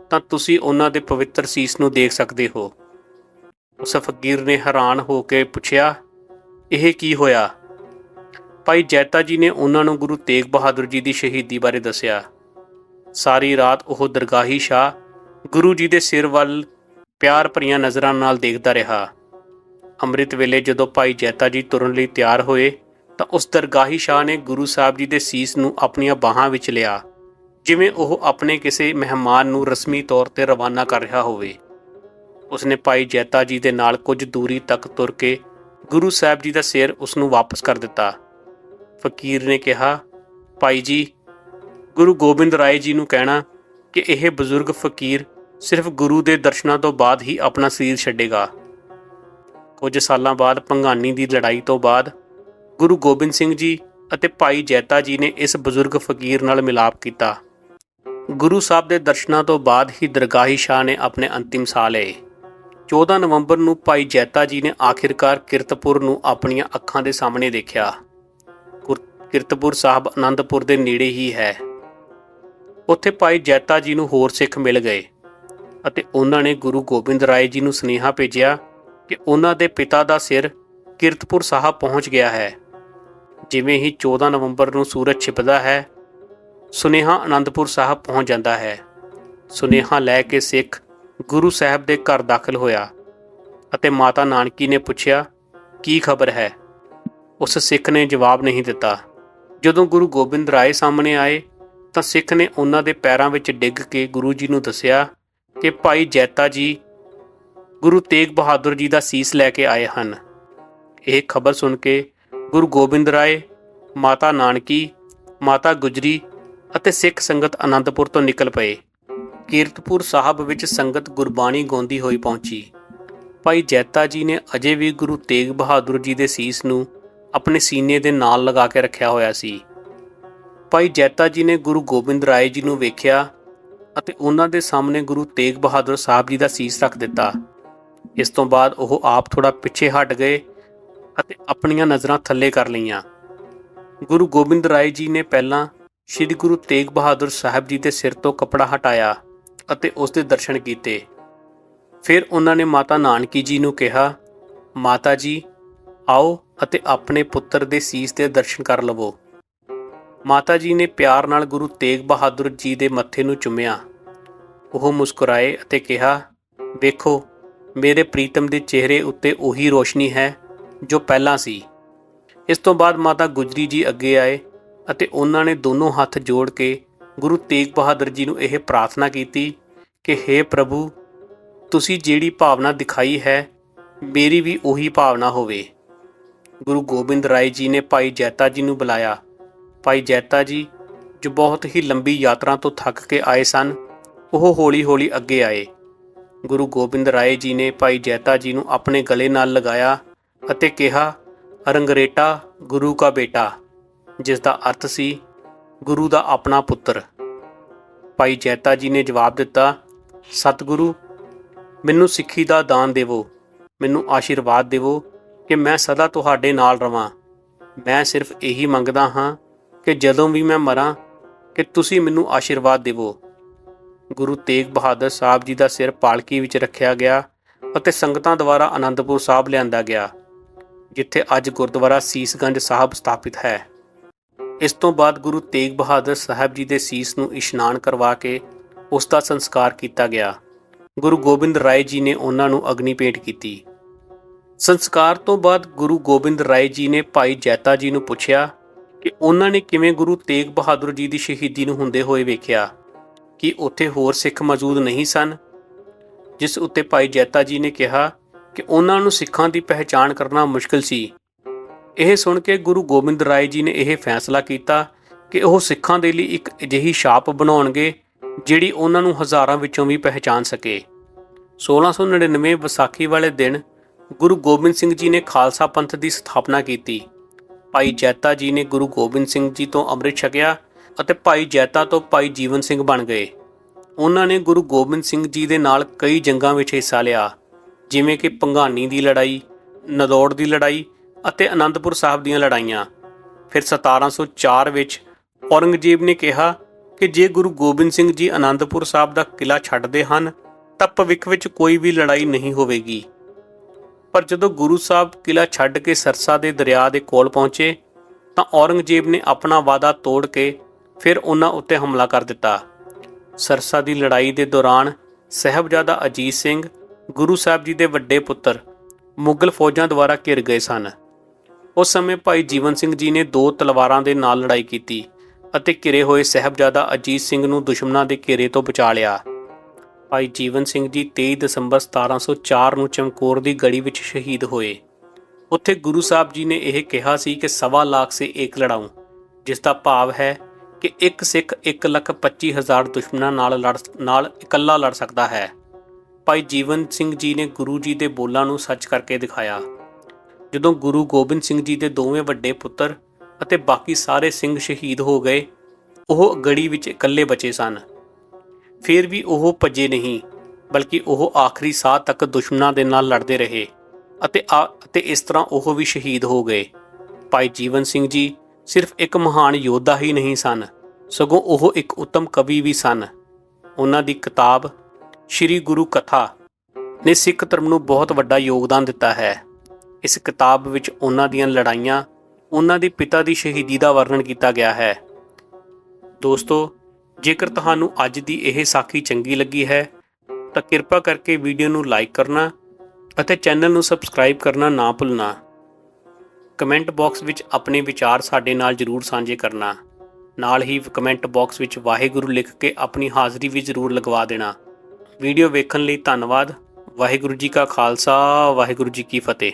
ਤਾਂ ਤੁਸੀਂ ਉਹਨਾਂ ਦੇ ਪਵਿੱਤਰ ਸੀਸ ਨੂੰ ਦੇਖ ਸਕਦੇ ਹੋ। ਉਸ ਫਕੀਰ ਨੇ ਹੈਰਾਨ ਹੋ ਕੇ ਪੁੱਛਿਆ, ਇਹ ਕੀ ਹੋਇਆ? ਭਾਈ ਜੈਤਾ ਜੀ ਨੇ ਉਹਨਾਂ ਨੂੰ ਗੁਰੂ ਤੇਗ ਬਹਾਦਰ ਜੀ ਦੀ ਸ਼ਹੀਦੀ ਬਾਰੇ ਦੱਸਿਆ। ਸਾਰੀ ਰਾਤ ਉਹ ਦਰਗਾਹੀ ਸ਼ਾਹ ਗੁਰੂ ਜੀ ਦੇ ਸਿਰ ਵੱਲ ਪਿਆਰ ਭਰੀਆਂ ਨਜ਼ਰਾਂ ਨਾਲ ਦੇਖਦਾ ਰਿਹਾ। ਅੰਮ੍ਰਿਤ ਵੇਲੇ ਜਦੋਂ ਭਾਈ ਜੈਤਾ ਜੀ ਤੁਰਨ ਲਈ ਤਿਆਰ ਹੋਏ ਤਾਂ ਉਸ ਦਰਗਾਹੀ ਸ਼ਾਹ ਨੇ ਗੁਰੂ ਸਾਹਿਬ ਜੀ ਦੇ ਸੀਸ ਨੂੰ ਆਪਣੀਆਂ ਬਾਹਾਂ ਵਿੱਚ ਲਿਆ, ਜਿਵੇਂ ਉਹ ਆਪਣੇ ਕਿਸੇ ਮਹਿਮਾਨ ਨੂੰ ਰਸਮੀ ਤੌਰ ਤੇ ਰਵਾਨਾ ਕਰ ਰਿਹਾ ਹੋਵੇ। ਉਸਨੇ ਭਾਈ ਜੈਤਾ ਜੀ ਦੇ ਨਾਲ ਕੁਝ ਦੂਰੀ ਤੱਕ ਤੁਰ ਕੇ ਗੁਰੂ ਸਾਹਿਬ ਜੀ ਦਾ ਸਿਰ ਉਸ ਨੂੰ ਵਾਪਸ ਕਰ ਦਿੱਤਾ। ਫਕੀਰ ਨੇ ਕਿਹਾ, ਭਾਈ ਜੀ, ਗੁਰੂ ਗੋਬਿੰਦ ਰਾਏ ਜੀ ਨੂੰ ਕਹਿਣਾ ਕਿ ਇਹ ਬਜ਼ੁਰਗ ਫਕੀਰ ਸਿਰਫ ਗੁਰੂ ਦੇ ਦਰਸ਼ਨਾਂ ਤੋਂ ਬਾਅਦ ਹੀ ਆਪਣਾ ਸਰੀਰ ਛੱਡੇਗਾ। ਕੁਝ ਸਾਲਾਂ ਬਾਅਦ ਭੰਗਾਨੀ ਦੀ ਲੜਾਈ ਤੋਂ ਬਾਅਦ ਗੁਰੂ ਗੋਬਿੰਦ ਸਿੰਘ ਜੀ ਅਤੇ ਭਾਈ ਜੈਤਾ ਜੀ ਨੇ ਇਸ ਬਜ਼ੁਰਗ ਫਕੀਰ ਨਾਲ ਮਿਲਾਪ ਕੀਤਾ। ਗੁਰੂ ਸਾਹਿਬ ਦੇ ਦਰਸ਼ਨਾਂ ਤੋਂ ਬਾਅਦ ਹੀ ਦਰਗਾਹੀ ਸ਼ਾਹ ਨੇ ਆਪਣੇ ਅੰਤਿਮ ਸਾਹ ਲਏ। 14 ਨਵੰਬਰ ਨੂੰ ਭਾਈ ਜੈਤਾ ਜੀ ਨੇ ਆਖਿਰਕਾਰ ਕਿਰਤਪੁਰ ਨੂੰ ਆਪਣੀਆਂ ਅੱਖਾਂ ਦੇ ਸਾਹਮਣੇ ਦੇਖਿਆ। ਕੁਰ- ਕਿਰਤਪੁਰ ਸਾਹਿਬ ਆਨੰਦਪੁਰ ਦੇ ਨੇੜੇ ਹੀ ਹੈ। ਉੱਥੇ ਭਾਈ ਜੈਤਾ ਜੀ ਨੂੰ ਹੋਰ ਸਿੱਖ ਮਿਲ ਗਏ ਅਤੇ ਉਹਨਾਂ ਨੇ ਗੁਰੂ ਗੋਬਿੰਦ ਰਾਏ ਜੀ ਨੂੰ ਸੁਨੇਹਾ ਭੇਜਿਆ ਕਿ ਉਹਨਾਂ ਦੇ ਪਿਤਾ ਦਾ ਸਿਰ ਕਿਰਤਪੁਰ ਸਾਹਿਬ ਪਹੁੰਚ ਗਿਆ ਹੈ। ਜਿਵੇਂ ਹੀ 14 ਨਵੰਬਰ ਨੂੰ ਸੂਰਜ ਛਿਪਦਾ ਹੈ, ਸੁਨੇਹਾ ਆਨੰਦਪੁਰ ਸਾਹਿਬ ਪਹੁੰਚ ਜਾਂਦਾ ਹੈ। ਸੁਨੇਹਾ ਲੈ ਕੇ ਸਿੱਖ ਗੁਰੂ ਸਾਹਿਬ ਦੇ ਘਰ ਦਾਖਲ ਹੋਇਆ ਅਤੇ ਮਾਤਾ ਨਾਨਕੀ ਨੇ ਪੁੱਛਿਆ, ਕੀ ਖਬਰ ਹੈ? ਉਸ ਸਿੱਖ ਨੇ ਜਵਾਬ ਨਹੀਂ ਦਿੱਤਾ। ਜਦੋਂ ਗੁਰੂ ਗੋਬਿੰਦ ਰਾਏ ਸਾਹਮਣੇ ਆਏ, ਤਾਂ ਸਿੱਖ ਨੇ ਉਹਨਾਂ ਦੇ ਪੈਰਾਂ ਵਿੱਚ ਡਿੱਗ ਕੇ ਗੁਰੂ ਜੀ ਨੂੰ ਦੱਸਿਆ ਕਿ ਭਾਈ ਜੈਤਾ ਜੀ ਗੁਰੂ ਤੇਗ ਬਹਾਦਰ ਜੀ ਦਾ ਸੀਸ ਲੈ ਕੇ ਆਏ ਹਨ। ਇਹ ਖਬਰ ਸੁਣ ਕੇ ਗੁਰੂ ਗੋਬਿੰਦ ਰਾਏ, ਮਾਤਾ ਨਾਨਕੀ, ਮਾਤਾ ਗੁਜਰੀ ਅਤੇ ਸਿੱਖ ਸੰਗਤ ਆਨੰਦਪੁਰ ਤੋਂ ਨਿਕਲ ਪਏ। ਕੀਰਤਪੁਰ ਸਾਹਿਬ ਵਿੱਚ ਸੰਗਤ ਗੁਰਬਾਣੀ ਗਾਉਂਦੀ ਹੋਈ ਪਹੁੰਚੀ। ਭਾਈ ਜੈਤਾ ਜੀ ਨੇ ਅਜੇ ਵੀ ਗੁਰੂ ਤੇਗ ਬਹਾਦਰ ਜੀ ਦੇ ਸੀਸ ਨੂੰ ਆਪਣੇ ਸੀਨੇ ਦੇ ਨਾਲ ਲਗਾ ਕੇ ਰੱਖਿਆ ਹੋਇਆ ਸੀ। ਭਾਈ ਜੈਤਾ ਜੀ ਨੇ ਗੁਰੂ ਗੋਬਿੰਦ ਰਾਏ ਜੀ ਨੂੰ ਵੇਖਿਆ ਅਤੇ ਉਹਨਾਂ ਦੇ ਸਾਹਮਣੇ ਗੁਰੂ ਤੇਗ ਬਹਾਦਰ ਸਾਹਿਬ ਜੀ ਦਾ ਸੀਸ ਰੱਖ ਦਿੱਤਾ। ਇਸ ਤੋਂ ਬਾਅਦ ਉਹ ਆਪ ਥੋੜਾ ਪਿੱਛੇ ਹਟ ਗਏ ਅਤੇ ਆਪਣੀਆਂ ਨਜ਼ਰਾਂ ਥੱਲੇ ਕਰ ਲਈਆਂ। ਗੁਰੂ ਗੋਬਿੰਦ ਰਾਏ ਜੀ ਨੇ ਪਹਿਲਾਂ ਸ੍ਰੀ ਗੁਰੂ ਤੇਗ ਬਹਾਦਰ ਸਾਹਿਬ ਜੀ ਦੇ ਸਿਰ ਤੋਂ ਕਪੜਾ ਹਟਾਇਆ ਅਤੇ ਉਸ ਦੇ ਦਰਸ਼ਨ ਕੀਤੇ। ਫਿਰ ਉਹਨਾਂ ਨੇ ਮਾਤਾ ਨਾਨਕੀ ਜੀ ਨੂੰ ਕਿਹਾ, ਮਾਤਾ ਜੀ, ਆਓ ਅਤੇ ਆਪਣੇ ਪੁੱਤਰ ਦੇ ਸੀਸ ਦੇ ਦਰਸ਼ਨ ਕਰ ਲਵੋ। ਮਾਤਾ ਜੀ ਨੇ ਪਿਆਰ ਨਾਲ ਗੁਰੂ ਤੇਗ ਬਹਾਦਰ ਜੀ ਦੇ ਮੱਥੇ ਨੂੰ ਚੁੰਮਿਆ। ਉਹ ਮੁਸਕਰਾਏ ਅਤੇ ਕਿਹਾ, ਵੇਖੋ, ਮੇਰੇ ਪ੍ਰੀਤਮ ਦੇ ਚਿਹਰੇ ਉੱਤੇ ਉਹੀ ਰੋਸ਼ਨੀ ਹੈ ਜੋ ਪਹਿਲਾਂ ਸੀ। ਇਸ ਤੋਂ ਬਾਅਦ ਮਾਤਾ ਗੁਜਰੀ ਜੀ ਅੱਗੇ ਆਏ ਅਤੇ ਉਹਨਾਂ ਨੇ ਦੋਨੋਂ ਹੱਥ ਜੋੜ ਕੇ ਗੁਰੂ ਤੇਗ ਬਹਾਦਰ ਜੀ ਨੂੰ ਇਹ ਪ੍ਰਾਰਥਨਾ ਕੀਤੀ ਕਿ हे ਪ੍ਰਭੂ, ਤੁਸੀਂ ਜਿਹੜੀ ਭਾਵਨਾ ਦਿਖਾਈ ਹੈ, ਮੇਰੀ ਵੀ ਉਹੀ ਭਾਵਨਾ ਹੋਵੇ। ਗੁਰੂ ਗੋਬਿੰਦ ਰਾਏ ਜੀ ਨੇ ਭਾਈ ਜੈਤਾ ਜੀ ਨੂੰ ਬੁਲਾਇਆ। ਭਾਈ ਜੈਤਾ ਜੀ, ਜੋ ਬਹੁਤ ਹੀ ਲੰਬੀ ਯਾਤਰਾ ਤੋਂ ਥੱਕ ਕੇ ਆਏ ਸਨ, ਉਹ ਹੌਲੀ-ਹੌਲੀ ਅੱਗੇ ਆਏ। ਗੁਰੂ ਗੋਬਿੰਦ ਰਾਏ ਜੀ ਨੇ ਭਾਈ ਜੈਤਾ ਜੀ ਨੂੰ ਆਪਣੇ ਗਲੇ ਨਾਲ ਲਗਾਇਆ ਅਤੇ ਕਿਹਾ ਰੰਗਰੇਟਾ ਗੁਰੂ ਕਾ ਬੇਟਾ। ਜਿਸ ਦਾ ਅਰਥ ਸੀ, ਗੁਰੂ ਦਾ ਆਪਣਾ ਪੁੱਤਰ। ਭਾਈ ਜੈਤਾ ਜੀ ਨੇ ਜਵਾਬ ਦਿੱਤਾ, ਸਤਿਗੁਰੂ, ਮੈਨੂੰ ਸਿੱਖੀ ਦਾ ਦਾਨ ਦੇਵੋ। ਮੈਨੂੰ ਆਸ਼ੀਰਵਾਦ ਦੇਵੋ ਕਿ ਮੈਂ ਸਦਾ ਤੁਹਾਡੇ ਨਾਲ ਰਵਾਂ। ਮੈਂ ਸਿਰਫ ਇਹੀ ਮੰਗਦਾ ਹਾਂ ਕਿ ਜਦੋਂ ਵੀ ਮੈਂ ਮਰਾਂ, ਕਿ ਤੁਸੀਂ ਮੈਨੂੰ ਆਸ਼ੀਰਵਾਦ ਦੇਵੋ। ਗੁਰੂ ਤੇਗ ਬਹਾਦਰ ਸਾਹਿਬ ਜੀ ਦਾ ਸਿਰ ਪਾਲਕੀ ਵਿੱਚ ਰੱਖਿਆ ਗਿਆ ਅਤੇ ਸੰਗਤਾਂ ਦੁਆਰਾ ਆਨੰਦਪੁਰ ਸਾਹਿਬ ਲਿਆਂਦਾ ਗਿਆ। ਜਿੱਥੇ ਅੱਜ ਗੁਰਦੁਆਰਾ ਸੀਸਗੰਜ ਸਾਹਿਬ ਸਥਾਪਿਤ ਹੈ। ਇਸ ਤੋਂ ਬਾਅਦ ਗੁਰੂ ਤੇਗ ਬਹਾਦਰ ਸਾਹਿਬ ਜੀ ਦੇ ਸੀਸ ਨੂੰ ਇਸ਼ਨਾਨ ਕਰਵਾ ਕੇ ਉਸ ਦਾ ਸੰਸਕਾਰ ਕੀਤਾ ਗਿਆ। ਗੁਰੂ ਗੋਬਿੰਦ ਰਾਏ ਜੀ ਨੇ ਉਹਨਾਂ ਨੂੰ ਅਗਨੀ ਭੇਟ ਕੀਤੀ। ਸੰਸਕਾਰ ਤੋਂ ਬਾਅਦ ਗੁਰੂ ਗੋਬਿੰਦ ਰਾਏ ਜੀ ਨੇ ਭਾਈ ਜੈਤਾ ਜੀ ਨੂੰ ਪੁੱਛਿਆ ਕਿ ਉਹਨਾਂ ਨੇ ਕਿਵੇਂ ਗੁਰੂ ਤੇਗ ਬਹਾਦਰ ਜੀ ਦੀ ਸ਼ਹੀਦੀ ਨੂੰ ਹੁੰਦੇ ਹੋਏ ਵੇਖਿਆ ਕਿ ਉੱਥੇ ਹੋਰ ਸਿੱਖ ਮੌਜੂਦ ਨਹੀਂ ਸਨ, ਜਿਸ ਉੱਤੇ ਭਾਈ ਜੈਤਾ ਜੀ ਨੇ ਕਿਹਾ ਕਿ ਉਹਨਾਂ ਨੂੰ ਸਿੱਖਾਂ ਦੀ ਪਹਿਚਾਣ ਕਰਨਾ ਮੁਸ਼ਕਲ ਸੀ। ਇਹ ਸੁਣ ਕੇ ਗੁਰੂ ਗੋਬਿੰਦ ਰਾਏ ਜੀ ਨੇ ਇਹ ਫੈਸਲਾ ਕੀਤਾ ਕਿ ਉਹ ਸਿੱਖਾਂ ਦੇ ਲਈ ਇੱਕ ਅਜਿਹੀ ਛਾਪ ਬਣਾਉਣਗੇ, ਜਿਹੜੀ ਉਹਨਾਂ ਨੂੰ ਹਜ਼ਾਰਾਂ ਵਿੱਚੋਂ ਵੀ ਪਹਿਚਾਨ ਸਕੇ। 1699 ਵਿਸਾਖੀ ਵਾਲੇ ਦਿਨ ਗੁਰੂ ਗੋਬਿੰਦ ਸਿੰਘ ਜੀ ਨੇ ਖਾਲਸਾ ਪੰਥ ਦੀ ਸਥਾਪਨਾ ਕੀਤੀ। ਭਾਈ ਜੈਤਾ ਜੀ ਨੇ ਗੁਰੂ ਗੋਬਿੰਦ ਸਿੰਘ ਜੀ ਤੋਂ ਅੰਮ੍ਰਿਤ ਛਕਿਆ ਅਤੇ ਭਾਈ ਜੈਤਾ ਤੋਂ ਭਾਈ ਜੀਵਨ ਸਿੰਘ ਬਣ ਗਏ। ਉਹਨਾਂ ਨੇ ਗੁਰੂ ਗੋਬਿੰਦ ਸਿੰਘ ਜੀ ਦੇ ਨਾਲ ਕਈ ਜੰਗਾਂ ਵਿੱਚ ਹਿੱਸਾ ਲਿਆ। ਜਿਵੇਂ ਕਿ ਪੰਘਾਨੀ ਦੀ ਲੜਾਈ, ਨਦੌੜ ਦੀ ਲੜਾਈ ਅਤੇ ਅਨੰਦਪੁਰ ਸਾਹਿਬ ਦੀਆਂ ਲੜਾਈਆਂ। ਫਿਰ 1704 ਵਿੱਚ ਔਰੰਗਜ਼ੇਬ ਨੇ ਕਿਹਾ ਕਿ ਜੇ ਗੁਰੂ ਗੋਬਿੰਦ ਸਿੰਘ ਜੀ ਅਨੰਦਪੁਰ ਸਾਹਿਬ ਦਾ ਕਿਲਾ ਛੱਡਦੇ ਹਨ, ਤਾਂ ਭਵਿੱਖ ਵਿੱਚ ਕੋਈ ਵੀ ਲੜਾਈ ਨਹੀਂ ਹੋਵੇਗੀ। ਪਰ ਜਦੋਂ ਗੁਰੂ ਸਾਹਿਬ ਕਿਲਾ ਛੱਡ ਕੇ ਸਰਸਾ ਦੇ ਦਰਿਆ ਦੇ ਕੋਲ ਪਹੁੰਚੇ, ਤਾਂ ਔਰੰਗਜ਼ੇਬ ਨੇ ਆਪਣਾ ਵਾਅਦਾ ਤੋੜ ਕੇ ਫਿਰ ਉਹਨਾਂ ਉੱਤੇ ਹਮਲਾ ਕਰ ਦਿੱਤਾ। ਸਰਸਾ ਦੀ ਲੜਾਈ ਦੇ ਦੌਰਾਨ ਸਹਿਬਜ਼ਾਦਾ ਅਜੀਤ ਸਿੰਘ ਗੁਰੂ ਸਾਹਿਬ ਜੀ ਦੇ ਵੱਡੇ ਪੁੱਤਰ ਮੁਗਲ ਫੌਜਾਂ ਦੁਆਰਾ ਘਿਰ ਗਏ ਸਨ। ਉਸ ਸਮੇਂ ਭਾਈ ਜੀਵਨ ਸਿੰਘ ਜੀ ਨੇ ਦੋ ਤਲਵਾਰਾਂ ਦੇ ਨਾਲ ਲੜਾਈ ਕੀਤੀ ਅਤੇ ਘਿਰੇ ਹੋਏ ਸਹਿਬਜ਼ਾਦਾ ਅਜੀਤ ਸਿੰਘ ਨੂੰ ਦੁਸ਼ਮਣਾਂ ਦੇ ਘੇਰੇ ਤੋਂ ਬਚਾ ਲਿਆ। ਭਾਈ ਜੀਵਨ ਸਿੰਘ ਜੀ 23 ਦਸੰਬਰ 1704 ਨੂੰ ਚਮਕੌਰ ਦੀ ਗੜੀ ਵਿੱਚ ਸ਼ਹੀਦ ਹੋਏ। ਉੱਥੇ ਗੁਰੂ ਸਾਹਿਬ ਜੀ ਨੇ ਇਹ ਕਿਹਾ ਸੀ ਕਿ ਸਵਾ ਲੱਖ ਸੇ ਇੱਕ ਲੜਾऊं ਜਿਸ ਦਾ ਭਾਵ ਹੈ ਕਿ ਇੱਕ ਸਿੱਖ 1 ਲੱਖ 25 ਹਜ਼ਾਰ ਦੁਸ਼ਮਣਾਂ ਨਾਲ ਲੜ ਨਾਲ ਇਕੱਲਾ ਲੜ ਸਕਦਾ ਹੈ। ਭਾਈ ਜੀਵਨ ਸਿੰਘ ਜੀ ਨੇ ਗੁਰੂ ਜੀ ਦੇ ਬੋਲਾਂ ਨੂੰ ਸੱਚ ਕਰਕੇ ਦਿਖਾਇਆ। ਜਦੋਂ ਗੁਰੂ ਗੋਬਿੰਦ ਸਿੰਘ ਜੀ ਦੇ ਦੋਵੇਂ ਵੱਡੇ ਪੁੱਤਰ ਅਤੇ ਬਾਕੀ ਸਾਰੇ ਸਿੰਘ ਸ਼ਹੀਦ ਹੋ ਗਏ, ਉਹ ਗੜੀ ਵਿੱਚ ਇਕੱਲੇ ਬਚੇ ਸਨ। ਫਿਰ ਵੀ ਉਹ ਭੱਜੇ ਨਹੀਂ, ਬਲਕਿ ਉਹ ਆਖਰੀ ਸਾਹ ਤੱਕ ਦੁਸ਼ਮਣਾਂ ਦੇ ਨਾਲ ਲੜਦੇ ਰਹੇ ਅਤੇ ਆ- ਅਤੇ ਇਸ ਤਰ੍ਹਾਂ ਉਹ ਵੀ ਸ਼ਹੀਦ ਹੋ ਗਏ। ਭਾਈ ਜੀਵਨ ਸਿੰਘ ਜੀ ਸਿਰਫ ਇੱਕ ਮਹਾਨ ਯੋਧਾ ਹੀ ਨਹੀਂ ਸਨ, ਸਗੋਂ ਉਹ ਇੱਕ ਉੱਤਮ ਕਵੀ ਵੀ ਸਨ। ਉਹਨਾਂ ਦੀ ਕਿਤਾਬ ਸ੍ਰੀ ਗੁਰੂ ਕਥਾ ਨੇ ਸਿੱਖ ਧਰਮ ਨੂੰ ਬਹੁਤ ਵੱਡਾ ਯੋਗਦਾਨ ਦਿੱਤਾ ਹੈ। ਇਸ ਕਿਤਾਬ ਵਿੱਚ ਉਹਨਾਂ ਦੀਆਂ ਲੜਾਈਆਂ, ਉਹਨਾਂ ਦੇ ਪਿਤਾ ਦੀ ਸ਼ਹੀਦੀ ਦਾ ਵਰਣਨ ਕੀਤਾ ਗਿਆ ਹੈ। ਦੋਸਤੋ, ਜੇਕਰ ਤੁਹਾਨੂੰ ਅੱਜ ਦੀ ਇਹ ਸਾਖੀ ਚੰਗੀ ਲੱਗੀ ਹੈ, ਤਾਂ ਕਿਰਪਾ ਕਰਕੇ ਵੀਡੀਓ ਨੂੰ ਲਾਈਕ ਕਰਨਾ ਅਤੇ ਚੈਨਲ ਨੂੰ ਸਬਸਕ੍ਰਾਈਬ ਕਰਨਾ ਨਾ ਭੁੱਲਣਾ। ਕਮੈਂਟ ਬਾਕਸ ਵਿੱਚ ਆਪਣੇ ਵਿਚਾਰ ਸਾਡੇ ਨਾਲ ਜਰੂਰ ਸਾਂਝੇ ਕਰਨਾ। ਨਾਲ ਹੀ ਕਮੈਂਟ ਬਾਕਸ ਵਿੱਚ ਵਾਹਿਗੁਰੂ ਲਿਖ ਕੇ ਆਪਣੀ ਹਾਜ਼ਰੀ ਵੀ ਜਰੂਰ ਲਗਵਾ ਦੇਣਾ। ਵੀਡੀਓ ਵੇਖਣ ਲਈ ਧੰਨਵਾਦ। ਵਾਹਿਗੁਰੂ ਜੀ ਕਾ ਖਾਲਸਾ ਵਾਹਿਗੁਰੂ ਜੀ ਕੀ ਫਤਿਹ।